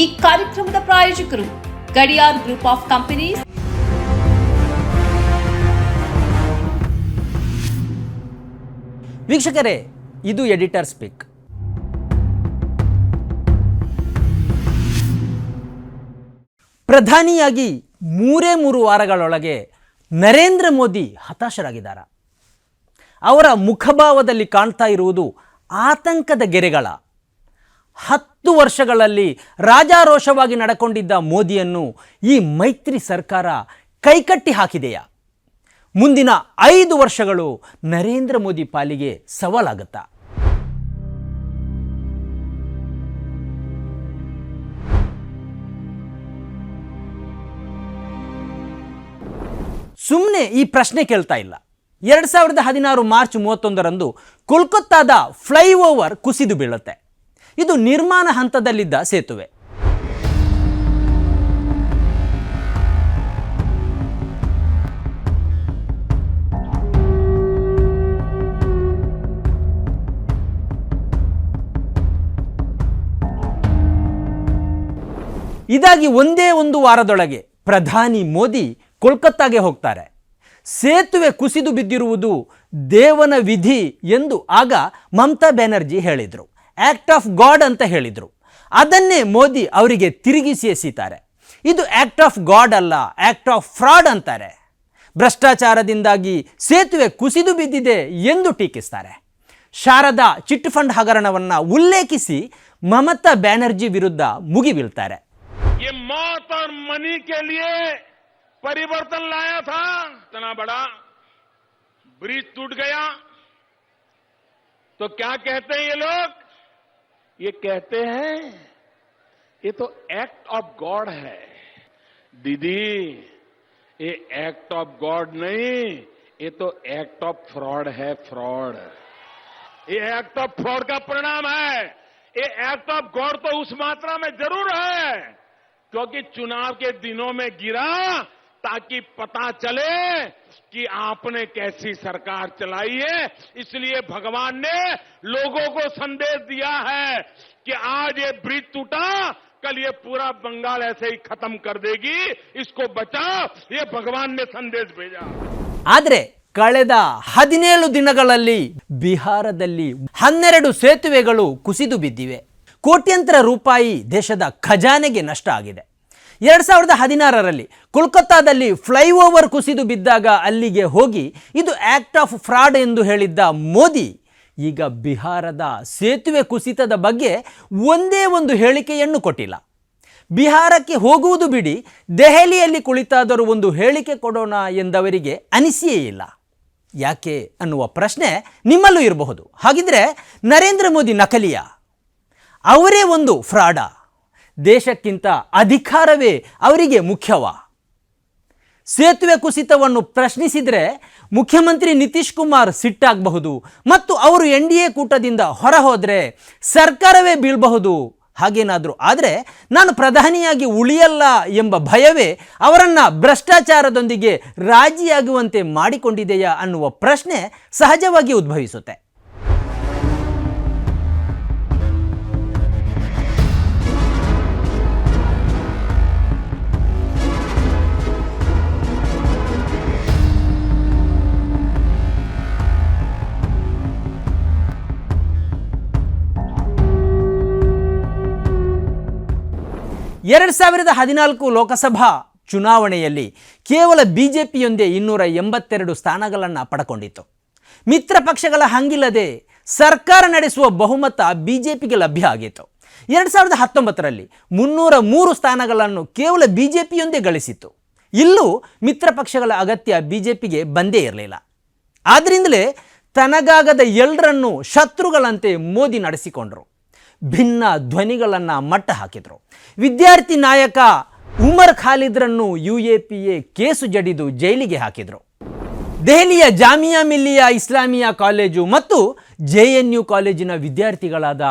ಈ ಕಾರ್ಯಕ್ರಮದ ಪ್ರಾಯೋಜಕರು ಗಡಿಯಾರ್ ಗ್ರೂಪ್ ಆಫ್ ಕಂಪನೀಸ್. ವೀಕ್ಷಕರೇ, ಇದು ಎಡಿಟರ್ ಸ್ಪೀಕ್. ಪ್ರಧಾನಿಯಾಗಿ ಮೂರೇ ಮೂರು ವಾರಗಳೊಳಗೆ ನರೇಂದ್ರ ಮೋದಿ ಹತಾಶರಾಗಿದ್ದಾರೆ. ಅವರ ಮುಖಭಾವದಲ್ಲಿ ಕಾಣ್ತಾ ಇರುವುದು ಆತಂಕದ ಗೆರೆಗಳ ಹತ್ತು ವರ್ಷಗಳಲ್ಲಿ ರಾಜಾರೋಷವಾಗಿ ನಡ್ಕೊಂಡಿದ್ದ ಮೋದಿಯನ್ನು ಈ ಮೈತ್ರಿ ಸರ್ಕಾರ ಕೈಕಟ್ಟಿ ಹಾಕಿದೆಯಾ? ಮುಂದಿನ ಐದು ವರ್ಷಗಳು ನರೇಂದ್ರ ಮೋದಿ ಪಾಲಿಗೆ ಸವಾಲಾಗುತ್ತಾ? ಸುಮ್ಮನೆ ಈ ಪ್ರಶ್ನೆ ಕೇಳ್ತಾ ಇಲ್ಲ. ಎರಡು ಸಾವಿರದ ಹದಿನಾರು ಮಾರ್ಚ್ ಮೂವತ್ತೊಂದರಂದು ಕೋಲ್ಕತ್ತಾದ ಫ್ಲೈಓವರ್ ಕುಸಿದು ಬೀಳುತ್ತೆ. ಇದು ನಿರ್ಮಾಣ ಹಂತದಲ್ಲಿದ್ದ ಸೇತುವೆ. ಇದಾಗಿ ಒಂದೇ ಒಂದು ವಾರದೊಳಗೆ ಪ್ರಧಾನಿ ಮೋದಿ ಕೋಲ್ಕತ್ತಾಗೆ ಹೋಗ್ತಾರೆ. ಸೇತುವೆ ಕುಸಿದು ಬಿದ್ದಿರುವುದು ದೇವನ ವಿಧಿ ಎಂದು ಆಗ ಮಮತಾ ಬ್ಯಾನರ್ಜಿ ಹೇಳಿದರು. ಆ್ಯಕ್ಟ್ ಆಫ್ ಗಾಡ್ ಅಂತ ಹೇಳಿದರು ಅದನ್ನೇ ಮೋದಿ ಅವರಿಗೆ ತಿರುಗಿಸಿ ಎಸೀತಾರೆ ಇದು ಆ್ಯಕ್ಟ್ ಆಫ್ ಗಾಡ್ ಅಲ್ಲ ಆ್ಯಕ್ಟ್ ಆಫ್ ಫ್ರಾಡ್ ಅಂತಾರೆ ಭ್ರಷ್ಟಾಚಾರದಿಂದಾಗಿ ಸೇತುವೆ ಕುಸಿದು ಬಿದ್ದಿದೆ ಎಂದು ಟೀಕಿಸ್ತಾರೆ ಶಾರದಾ ಚಿಟ್ ಫಂಡ್ ಹಗರಣವನ್ನು ಉಲ್ಲೇಖಿಸಿ ಮಮತಾ ಬ್ಯಾನರ್ಜಿ ವಿರುದ್ಧ ಮುಗಿಬೀಳ್ತಾರೆ ये मौत और मनी के लिए परिवर्तन लाया था इतना बड़ा ब्रिज टूट गया तो क्या कहते हैं ये लोग ये कहते हैं, ये तो एक्ट ऑफ़ गॉड है। दीदी, ये एक्ट ऑफ़ गॉड नहीं, ये तो एक्ट ऑफ़ फ्रॉड है फ्रॉड ये एक्ट ऑफ़ फ्रॉड का परिणाम है। ये एक्ट ऑफ़ गॉड तो उस मात्रा में ज़रूर है, क्योंकि चुनाव के दिनों में गिरा ताकि पता चले कि आपने कैसी सरकार चलाई है इसलिए भगवान ने लोगों को संदेश दिया है कि आज ये ब्रिज टूटा कल ये पूरा बंगाल ऐसे ही खत्म कर देगी इसको बचाओ ये भगवान ने संदेश भेजा ಆದರೆ ಕಳೆದ ಹದಿನೇಳು ದಿನಗಳಲ್ಲಿ ಬಿಹಾರದಲ್ಲಿ ಹನ್ನೆರಡು ಸೇತುವೆಗಳು ಕುಸಿದು ಬಿದ್ದಿವೆ ಕೋಟ್ಯಂತರ ರೂಪಾಯಿ ದೇಶದ ಖಜಾನೆಗೆ ನಷ್ಟ ಆಗಿದೆ ಎರಡು ಸಾವಿರದ ಹದಿನಾರರಲ್ಲಿ ಕೋಲ್ಕತ್ತಾದಲ್ಲಿ ಫ್ಲೈಓವರ್ ಕುಸಿದು ಬಿದ್ದಾಗ ಅಲ್ಲಿಗೆ ಹೋಗಿ ಇದು ಆ್ಯಕ್ಟ್ ಆಫ್ ಫ್ರಾಡ್ ಎಂದು ಹೇಳಿದ್ದ ಮೋದಿ, ಈಗ ಬಿಹಾರದ ಸೇತುವೆ ಕುಸಿತದ ಬಗ್ಗೆ ಒಂದೇ ಒಂದು ಹೇಳಿಕೆಯನ್ನು ಕೊಟ್ಟಿಲ್ಲ. ಬಿಹಾರಕ್ಕೆ ಹೋಗುವುದು ಬಿಡಿ, ದೆಹಲಿಯಲ್ಲಿ ಕುಳಿತಾದರೂ ಒಂದು ಹೇಳಿಕೆ ಕೊಡೋಣ ಎಂದವರಿಗೆ ಅನಿಸಿಯೇ ಇಲ್ಲ. ಯಾಕೆ ಅನ್ನುವ ಪ್ರಶ್ನೆ ನಿಮ್ಮಲ್ಲೂ ಇರಬಹುದು. ಹಾಗಿದ್ರೆ ನರೇಂದ್ರ ಮೋದಿ ನಕಲಿಯ? ಅವರೇ ಒಂದು ಫ್ರಾಡ? ದೇಶಕ್ಕಿಂತ ಅಧಿಕಾರವೇ ಅವರಿಗೆ ಮುಖ್ಯವಾ. ಸೇತುವೆ ಕುಸಿತವನ್ನು ಪ್ರಶ್ನಿಸಿದರೆ ಮುಖ್ಯಮಂತ್ರಿ ನಿತೀಶ್ ಕುಮಾರ್ ಸಿಟ್ಟಾಗಬಹುದು ಮತ್ತು ಅವರು ಎನ್ ಡಿ ಎ ಕೂಟದಿಂದ ಹೊರ ಹೋದರೆ ಸರ್ಕಾರವೇ ಬೀಳಬಹುದು. ಹಾಗೇನಾದರೂ ಆದರೆ ನಾನು ಪ್ರಧಾನಿಯಾಗಿ ಉಳಿಯಲ್ಲ ಎಂಬ ಭಯವೇ ಅವರನ್ನು ಭ್ರಷ್ಟಾಚಾರದೊಂದಿಗೆ ರಾಜಿಯಾಗುವಂತೆ ಮಾಡಿಕೊಂಡಿದೆಯಾ ಅನ್ನುವ ಪ್ರಶ್ನೆ ಸಹಜವಾಗಿ ಉದ್ಭವಿಸುತ್ತೆ. ಎರಡು ಸಾವಿರದ ಹದಿನಾಲ್ಕು ಲೋಕಸಭಾ ಚುನಾವಣೆಯಲ್ಲಿ ಕೇವಲ ಬಿ ಜೆ ಪಿಯೊಂದೇ ಇನ್ನೂರ ಎಂಬತ್ತೆರಡು ಸ್ಥಾನಗಳನ್ನು ಪಡ್ಕೊಂಡಿತ್ತು. ಮಿತ್ರ ಪಕ್ಷಗಳ ಹಂಗಿಲ್ಲದೆ ಸರ್ಕಾರ ನಡೆಸುವ ಬಹುಮತ ಬಿ ಜೆ ಪಿಗೆ ಲಭ್ಯ ಆಗಿತ್ತು. ಎರಡು ಸಾವಿರದ ಹತ್ತೊಂಬತ್ತರಲ್ಲಿ ಮುನ್ನೂರ ಮೂರು ಸ್ಥಾನಗಳನ್ನು ಕೇವಲ ಬಿ ಜೆ ಪಿಯೊಂದೇ ಗಳಿಸಿತ್ತು. ಇಲ್ಲೂ ಮಿತ್ರ ಪಕ್ಷಗಳ ಅಗತ್ಯ ಬಿ ಜೆ ಪಿಗೆ ಬಂದೇ ಇರಲಿಲ್ಲ. ಆದ್ದರಿಂದಲೇ ತನಗಾಗದ ಎಲ್ಲರನ್ನೂ ಶತ್ರುಗಳಂತೆ ಮೋದಿ ನಡೆಸಿಕೊಂಡರು. ಭಿನ್ನ ಧ್ವನಿಗಳನ್ನು ಮಟ್ಟ ಹಾಕಿದರು. ವಿದ್ಯಾರ್ಥಿ ನಾಯಕ Umar ಖಾಲಿದ್ರನ್ನು U A P A case ಜಡಿದು ಜೈಲಿಗೆ ಹಾಕಿದರು. ದೆಹಲಿಯ ಜಾಮಿಯಾ ಮಿಲ್ಲಿಯಾ ಇಸ್ಲಾಮಿಯಾ ಕಾಲೇಜು ಮತ್ತು ಜೆ ಎನ್ ಯು ಕಾಲೇಜಿನ ವಿದ್ಯಾರ್ಥಿಗಳಾದ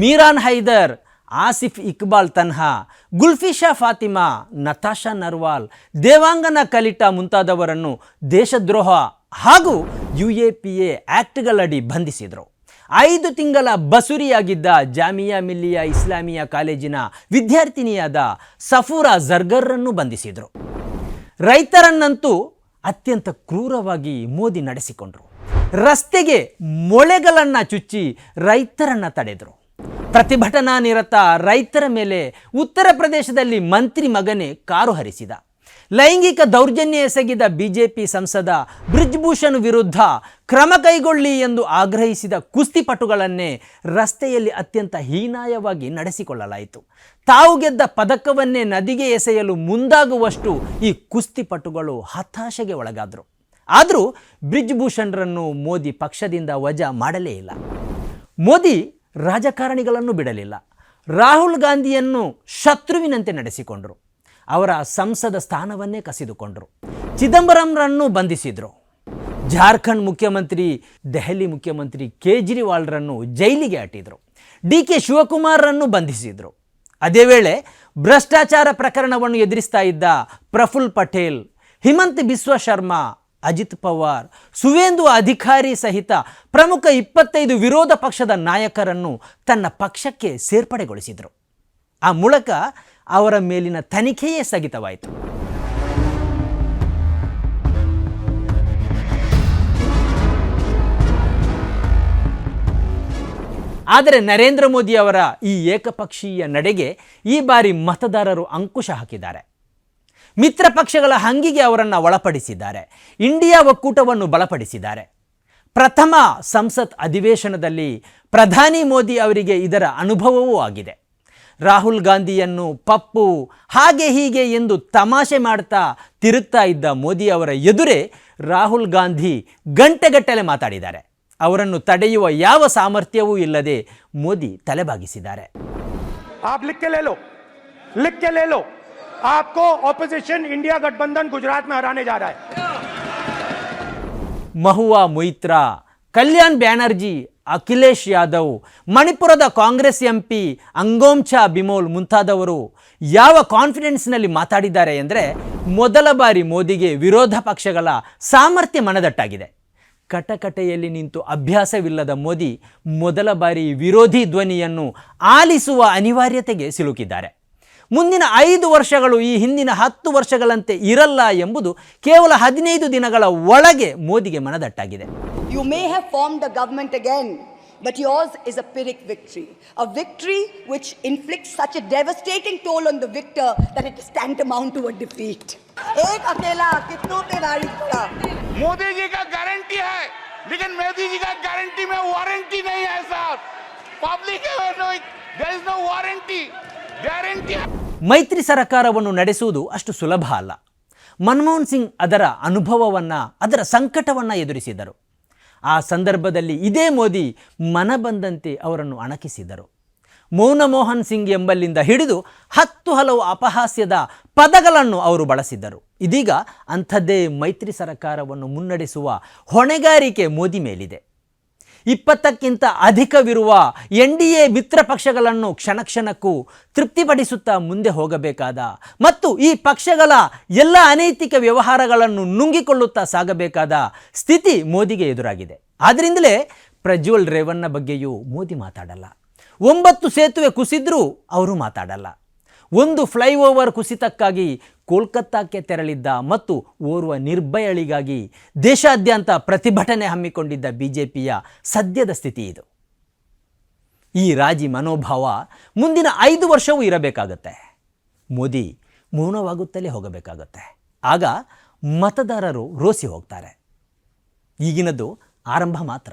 ಮೀರಾನ್ ಹೈದರ್, ಆಸಿಫ್ ಇಕ್ಬಾಲ್ ತನ್ಹಾ ಗುಲ್ಫಿಶಾ ಫಾತಿಮಾ, ನತಾಶಾ ನರ್ವಾಲ್, ದೇವಾಂಗನ ಕಲಿಟಾ ಮುಂತಾದವರನ್ನು ದೇಶದ್ರೋಹ ಹಾಗೂ ಯು ಎ ಪಿ ಎ ಆ್ಯಕ್ಟ್ಗಳಡಿ ಬಂಧಿಸಿದರು. ಐದು ತಿಂಗಳ ಬಸುರಿಯಾಗಿದ್ದ ಜಾಮಿಯಾ ಮಿಲ್ಲಿಯಾ ಇಸ್ಲಾಮಿಯಾ ಕಾಲೇಜಿನ ವಿದ್ಯಾರ್ಥಿನಿಯಾದ ಸಫೂರಾ ಜರ್ಗರ್ರನ್ನು ಬಂಧಿಸಿದರು. ರೈತರನ್ನಂತೂ ಅತ್ಯಂತ ಕ್ರೂರವಾಗಿ ಮೋದಿ ನಡೆಸಿಕೊಂಡರು. ರಸ್ತೆಗೆ ಮೊಳೆಗಳನ್ನು ಚುಚ್ಚಿ ರೈತರನ್ನು ತಡೆದರು. ಪ್ರತಿಭಟನಾ ನಿರತ ರೈತರ ಮೇಲೆ ಉತ್ತರ ಪ್ರದೇಶದಲ್ಲಿ ಮಂತ್ರಿ ಮಗನೇ ಕಾರು ಹರಿಸಿದ. ಲೈಂಗಿಕ ದೌರ್ಜನ್ಯ ಎಸಗಿದ ಬಿಜೆಪಿ ಸಂಸದ ಬ್ರಿಜ್ಭೂಷಣ್ ವಿರುದ್ಧ ಕ್ರಮ ಕೈಗೊಳ್ಳಿ ಎಂದು ಆಗ್ರಹಿಸಿದ ಕುಸ್ತಿಪಟುಗಳನ್ನೇ ರಸ್ತೆಯಲ್ಲಿ ಅತ್ಯಂತ ಹೀನಾಯವಾಗಿ ನಡೆಸಿಕೊಳ್ಳಲಾಯಿತು. ತಾವು ಗೆದ್ದ ಪದಕವನ್ನೇ ನದಿಗೆ ಎಸೆಯಲು ಮುಂದಾಗುವಷ್ಟು ಈ ಕುಸ್ತಿಪಟುಗಳು ಹತಾಶೆಗೆ ಒಳಗಾದರು. ಆದರೂ ಬ್ರಿಜ್ಭೂಷಣ್ರನ್ನು ಮೋದಿ ಪಕ್ಷದಿಂದ ವಜಾ ಮಾಡಲೇ ಇಲ್ಲ. ಮೋದಿ ರಾಜಕಾರಣಿಗಳನ್ನು ಬಿಡಲಿಲ್ಲ. ರಾಹುಲ್ ಗಾಂಧಿಯನ್ನು ಶತ್ರುವಿನಂತೆ ನಡೆಸಿಕೊಂಡರು. ಅವರ ಸಂಸದ ಸ್ಥಾನವನ್ನೇ ಕಸಿದುಕೊಂಡರು. ಚಿದಂಬರಂರನ್ನು ಬಂಧಿಸಿದರು. ಜಾರ್ಖಂಡ್ ಮುಖ್ಯಮಂತ್ರಿ, ದೆಹಲಿ ಮುಖ್ಯಮಂತ್ರಿ ಕೇಜ್ರಿವಾಲ್ರನ್ನು ಜೈಲಿಗೆ ಅಟ್ಟಿದ್ರು. ಡಿ ಕೆ ಶಿವಕುಮಾರ್ರನ್ನು ಬಂಧಿಸಿದರು. ಅದೇ ವೇಳೆ ಭ್ರಷ್ಟಾಚಾರ ಪ್ರಕರಣವನ್ನು ಎದುರಿಸ್ತಾ ಇದ್ದ ಪ್ರಫುಲ್ ಪಟೇಲ್, ಹಿಮಂತ್ ಬಿಸ್ವ ಶರ್ಮಾ, ಅಜಿತ್ ಪವಾರ್, ಸುವೇಂದು ಅಧಿಕಾರಿ ಸಹಿತ ಪ್ರಮುಖ ಇಪ್ಪತ್ತೈದು ವಿರೋಧ ಪಕ್ಷದ ನಾಯಕರನ್ನು ತನ್ನ ಪಕ್ಷಕ್ಕೆ ಸೇರ್ಪಡೆಗೊಳಿಸಿದರು. ಆ ಮೂಲಕ ಅವರ ಮೇಲಿನ ತನಿಖೆಯೇ ಸ್ಥಗಿತವಾಯಿತು. ಆದರೆ ನರೇಂದ್ರ ಮೋದಿ ಅವರ ಈ ಏಕಪಕ್ಷೀಯ ನಡೆಗೆ ಈ ಬಾರಿ ಮತದಾರರು ಅಂಕುಶ ಹಾಕಿದ್ದಾರೆ. ಮಿತ್ರ ಪಕ್ಷಗಳ ಹಂಗಿಗೆ ಅವರನ್ನು ಒಳಪಡಿಸಿದ್ದಾರೆ. ಇಂಡಿಯಾ ಒಕ್ಕೂಟವನ್ನು ಬಲಪಡಿಸಿದ್ದಾರೆ. ಪ್ರಥಮ ಸಂಸತ್ ಅಧಿವೇಶನದಲ್ಲಿ ಪ್ರಧಾನಿ ಮೋದಿ ಅವರಿಗೆ ಇದರ ಅನುಭವವೂ ಆಗಿದೆ. ರಾಹುಲ್ ಗಾಂಧಿಯನ್ನು ಪಪ್ಪು ಹಾಗೆ ಹೀಗೆ ಎಂದು ತಮಾಷೆ ಮಾಡ್ತಾ ತಿರುಗ್ತಾ ಇದ್ದ ಮೋದಿ ಅವರ ಎದುರೇ ರಾಹುಲ್ ಗಾಂಧಿ ಗಂಟೆಗಟ್ಟಲೆ ಮಾತಾಡಿದ್ದಾರೆ ಅವರನ್ನು ತಡೆಯುವ ಯಾವ ಸಾಮರ್ಥ್ಯವೂ ಇಲ್ಲದೆ ಮೋದಿ ತಲೆಬಾಗಿಸಿದ್ದಾರೆ आप लिख के ले लो लिख के ले लो आपको ऑपोजिशन इंडिया गठबंधन गुजरात में हराने जा रहा है ಮಹುವಾ ಮೊಯ್ತ್ರಾ ಕಲ್ಯಾಣ್ ಬ್ಯಾನರ್ಜಿ ಅಖಿಲೇಶ್ ಯಾದವ್, ಮಣಿಪುರದ ಕಾಂಗ್ರೆಸ್ ಎಂಪಿ ಅಂಗೋಂಚಾ ಬಿಮೋಲ್ ಮುಂತಾದವರು ಯಾವ ಕಾನ್ಫಿಡೆನ್ಸ್ನಲ್ಲಿ ಮಾತಾಡಿದ್ದಾರೆ ಎಂದರೆ ಮೊದಲ ಬಾರಿ ಮೋದಿಗೆ ವಿರೋಧ ಪಕ್ಷಗಳ ಸಾಮರ್ಥ್ಯ ಮನದಟ್ಟಾಗಿದೆ. ಕಟಕಟೆಯಲ್ಲಿ ನಿಂತು ಅಭ್ಯಾಸವಿಲ್ಲದ ಮೋದಿ ಮೊದಲ ಬಾರಿ ವಿರೋಧಿ ಧ್ವನಿಯನ್ನು ಆಲಿಸುವ ಅನಿವಾರ್ಯತೆಗೆ ಸಿಲುಕಿದ್ದಾರೆ. ಮುಂದಿನ ಐದು ವರ್ಷಗಳು ಈ ಹಿಂದಿನ ಹತ್ತು ವರ್ಷಗಳಂತೆ ಇರಲ್ಲ ಎಂಬುದು ಕೇವಲ ಹದಿನೈದು ದಿನಗಳ ಒಳಗೆ ಮೋದಿಗೆ ಮನದಟ್ಟಾಗಿದೆ You may have formed a government again, but yours is a Pyrrhic victory. A victory which inflicts such a devastating toll on the victor that it is tantamount to a defeat. एक अकेला कितनों पे भारी पड़ा मोदी जी का guarantee है लेकिन मोदी जी का गारंटी में वारंटी नहीं है साहब public there is no warranty guarantee ಮೈತ್ರಿ ಸರ್ಕಾರವನ್ನು ನಡೆಸುವುದು ಅಷ್ಟು ಸುಲಭ ಅಲ್ಲ. ಮನಮೋಹನ್ ಸಿಂಗ್ ಅದರ ಅನುಭವವನ್ನು, ಅದರ ಸಂಕಟವನ್ನು ಎದುರಿಸಿದರು. ಆ ಸಂದರ್ಭದಲ್ಲಿ ಇದೇ ಮೋದಿ ಮನ ಬಂದಂತೆ ಅವರನ್ನು ಅಣಕಿಸಿದರು. ಮೌನ ಮೋಹನ್ ಸಿಂಗ್ ಎಂಬಲ್ಲಿಂದ ಹಿಡಿದು ಹತ್ತು ಹಲವು ಅಪಹಾಸ್ಯದ ಪದಗಳನ್ನು ಅವರು ಬಳಸಿದ್ದರು ಇದೀಗ ಅಂಥದ್ದೇ ಮೈತ್ರಿ ಸರ್ಕಾರವನ್ನು ಮುನ್ನಡೆಸುವ ಹೊಣೆಗಾರಿಕೆ ಮೋದಿ ಮೇಲಿದೆ. ಇಪ್ಪತ್ತಕ್ಕಿಂತ ಅಧಿಕವಿರುವ ಎನ್ ಡಿ ಎ ಮಿತ್ರ ಪಕ್ಷಗಳನ್ನು ಕ್ಷಣ ಕ್ಷಣಕ್ಕೂ ತೃಪ್ತಿಪಡಿಸುತ್ತಾ ಮುಂದೆ ಹೋಗಬೇಕಾದ ಮತ್ತು ಈ ಪಕ್ಷಗಳ ಎಲ್ಲ ಅನೈತಿಕ ವ್ಯವಹಾರಗಳನ್ನು ನುಂಗಿಕೊಳ್ಳುತ್ತಾ ಸಾಗಬೇಕಾದ ಸ್ಥಿತಿ ಮೋದಿಗೆ ಎದುರಾಗಿದೆ. ಆದ್ದರಿಂದಲೇ ಪ್ರಜ್ವಲ್ ರೇವಣ್ಣ ಬಗ್ಗೆಯೂ ಮೋದಿ ಮಾತಾಡಲ್ಲ. ಒಂಬತ್ತು ಸೇತುವೆ ಕುಸಿದ್ರೂ ಅವರು ಮಾತಾಡಲ್ಲ. ಒಂದು ಫ್ಲೈಓವರ್ ಕುಸಿತಕ್ಕಾಗಿ ಕೋಲ್ಕತ್ತಾಕ್ಕೆ ತೆರಳಿದ್ದ ಮತ್ತು ಓರ್ವ ನಿರ್ಭಯಳಿಗಾಗಿ ದೇಶಾದ್ಯಂತ ಪ್ರತಿಭಟನೆ ಹಮ್ಮಿಕೊಂಡಿದ್ದ ಬಿಜೆಪಿಯ ಸದ್ಯದ ಸ್ಥಿತಿ ಇದು. ಈ ರಾಜಿ ಮನೋಭಾವ ಮುಂದಿನ ಐದು ವರ್ಷವೂ ಇರಬೇಕಾಗತ್ತೆ. ಮೋದಿ ಮೌನವಾಗುತ್ತಲೇ ಹೋಗಬೇಕಾಗತ್ತೆ. ಆಗ ಮತದಾರರು ರೋಸಿ ಹೋಗ್ತಾರೆ. ಈಗಿನದು ಆರಂಭ ಮಾತ್ರ.